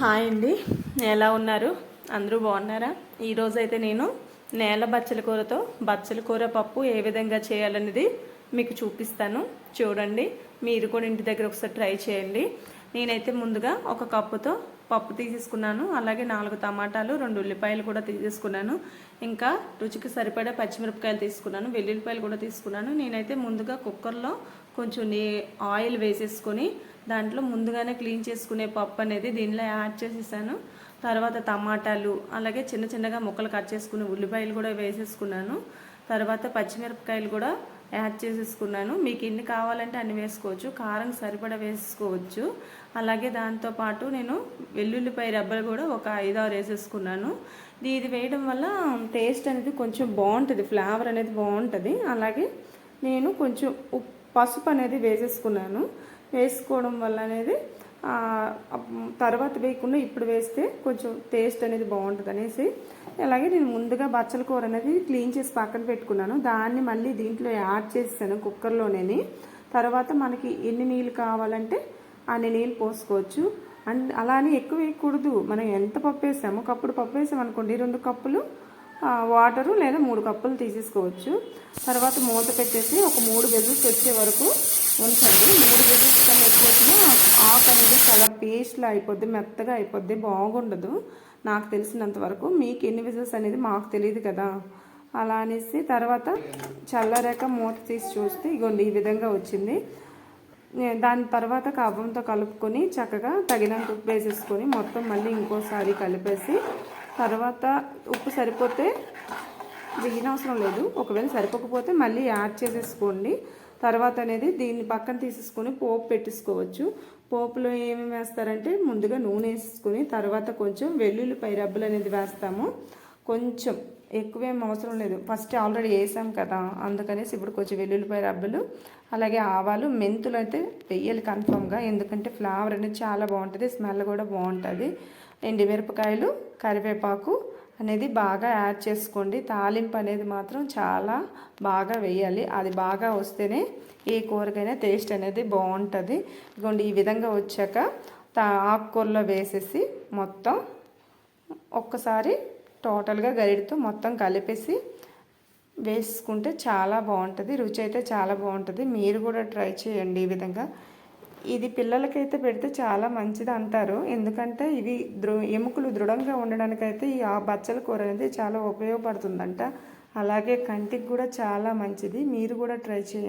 Hi అండి. ఎలా ఉన్నారు? అందరూ బాగున్నారా? ఈరోజు అయితే నేను నేల బచ్చల కూరతో బచ్చల కూర పప్పు ఏ విధంగా చేయాలనేది మీకు చూపిస్తాను. చూడండి మీరు కూడా ఇంటి దగ్గర ఒకసారి ట్రై చేయండి. నేనైతే ముందుగా ఒక కప్పుతో పప్పు తీసేసుకున్నాను అలాగే నాలుగు టమాటాలు రెండు ఉల్లిపాయలు కూడా తీసేసుకున్నాను. ఇంకా రుచికి సరిపడే పచ్చిమిరపకాయలు తీసుకున్నాను వెల్లుల్లిపాయలు కూడా తీసుకున్నాను. నేనైతే ముందుగా కుక్కర్లో కొంచెం ఆయిల్ వేసేసుకొని దాంట్లో ముందుగానే క్లీన్ చేసుకునే పప్పు అనేది దీనిలో యాడ్ చేసేసాను. తర్వాత టమాటాలు అలాగే చిన్న చిన్నగా ముక్కలు కట్ చేసుకుని ఉల్లిపాయలు కూడా వేసేసుకున్నాను. తర్వాత పచ్చిమిరపకాయలు కూడా యాడ్ చేసేసుకున్నాను. మీకు ఎన్ని కావాలంటే అన్ని వేసుకోవచ్చు. కారం సరిపడా వేసుకోవచ్చు. అలాగే దాంతోపాటు నేను వెల్లుల్లిపాయ రబ్బలు కూడా ఒక ఐదారు వేసేసుకున్నాను. ఇది వేయడం వల్ల టేస్ట్ అనేది కొంచెం బాగుంటుంది. ఫ్లేవర్ అనేది బాగుంటుంది. అలాగే నేను కొంచెం పసుపు అనేది వేసేసుకున్నాను. వేసుకోవడం వల్ల అనేది తర్వాత వేయకుండా ఇప్పుడు వేస్తే కొంచెం టేస్ట్ అనేది బాగుంటుంది అనేసి అలాగే నేను ముందుగా బచ్చల కూర అనేది క్లీన్ చేసి పక్కన పెట్టుకున్నాను. దాన్ని మళ్ళీ దీంట్లో యాడ్ చేసాను కుక్కర్లోనే తర్వాత మనకి ఎన్ని నీళ్ళు కావాలంటే అన్ని నీళ్ళు పోసుకోవచ్చు. అండ్ అలానే ఎక్కువ వేయకూడదు. మనం ఎంత పప్పు వేసామో కప్పుడు పప్పు వేసాం అనుకోండి రెండు కప్పులు వాటరు లేదా మూడు కప్పులు తీసేసుకోవచ్చు. తర్వాత మూత పెట్టేసి ఒక మూడు విజిల్స్ వచ్చే వరకు ఉంచండి. మూడు విజిల్స్ కన్నా ఎక్కువ ఆకు అనేది చాలా పేస్ట్లా అయిపోద్ది మెత్తగా అయిపోద్ది బాగుండదు. నాకు తెలిసినంత వరకు మీకు ఎన్ని విజిల్స్ అనేది మాకు తెలియదు కదా. అలా అనేసి తర్వాత చల్లరాక మూత తీసి చూస్తే ఇగోండి ఈ విధంగా వచ్చింది. దాని తర్వాత కవ్వంతో కలుపుకొని చక్కగా తగినంత ఉప్పు వేసేసుకొని మొత్తం మళ్ళీ ఇంకోసారి కలిపేసి తర్వాత ఉప్పు సరిపోతే అవసరం లేదు. ఒకవేళ సరిపోకపోతే మళ్ళీ యాడ్ చేసేసుకోండి. తర్వాత అనేది దీన్ని పక్కన తీసేసుకొని పోపు పెట్టేసుకోవచ్చు. పోపులో ఏమేమి వేస్తారంటే ముందుగా నూనె వేసుకొని తర్వాత కొంచెం వెల్లుల్లిపై రబ్బులు అనేది వేస్తాము. కొంచెం ఎక్కువేం అవసరం లేదు. ఫస్ట్ ఆల్రెడీ వేసాం కదా అందుకనేసి ఇప్పుడు కొంచెం వెల్లుల్లిపాయ రబ్బలు అలాగే ఆవాలు మెంతులు అయితే వెయ్యాలి కన్ఫామ్గా ఎందుకంటే ఫ్లేవర్ అనేది చాలా బాగుంటుంది స్మెల్ కూడా బాగుంటుంది. ఎండిమిరపకాయలు కరివేపాకు అనేది బాగా యాడ్ చేసుకోండి. తాలింపు అనేది మాత్రం చాలా బాగా వేయాలి. అది బాగా వస్తేనే ఏ కూరకైనా టేస్ట్ అనేది బాగుంటుంది. ఇదిగోండి ఈ విధంగా వచ్చాక తా ఆకుకూరలో వేసేసి మొత్తం ఒక్కసారి టోటల్గా గరిడితో మొత్తం కలిపేసి వేసుకుంటే చాలా బాగుంటుంది. రుచి అయితే చాలా బాగుంటుంది. మీరు కూడా ట్రై చేయండి ఈ విధంగా. ఇది పిల్లలకైతే పెడితే చాలా మంచిది అంటారు. ఎందుకంటే ఇవి దృ ఎముకలు దృఢంగా ఉండడానికైతే ఈ ఆ బచ్చల కూర అనేది చాలా ఉపయోగపడుతుందంట. అలాగే కంటికి కూడా చాలా మంచిది. మీరు కూడా ట్రై చేయండి.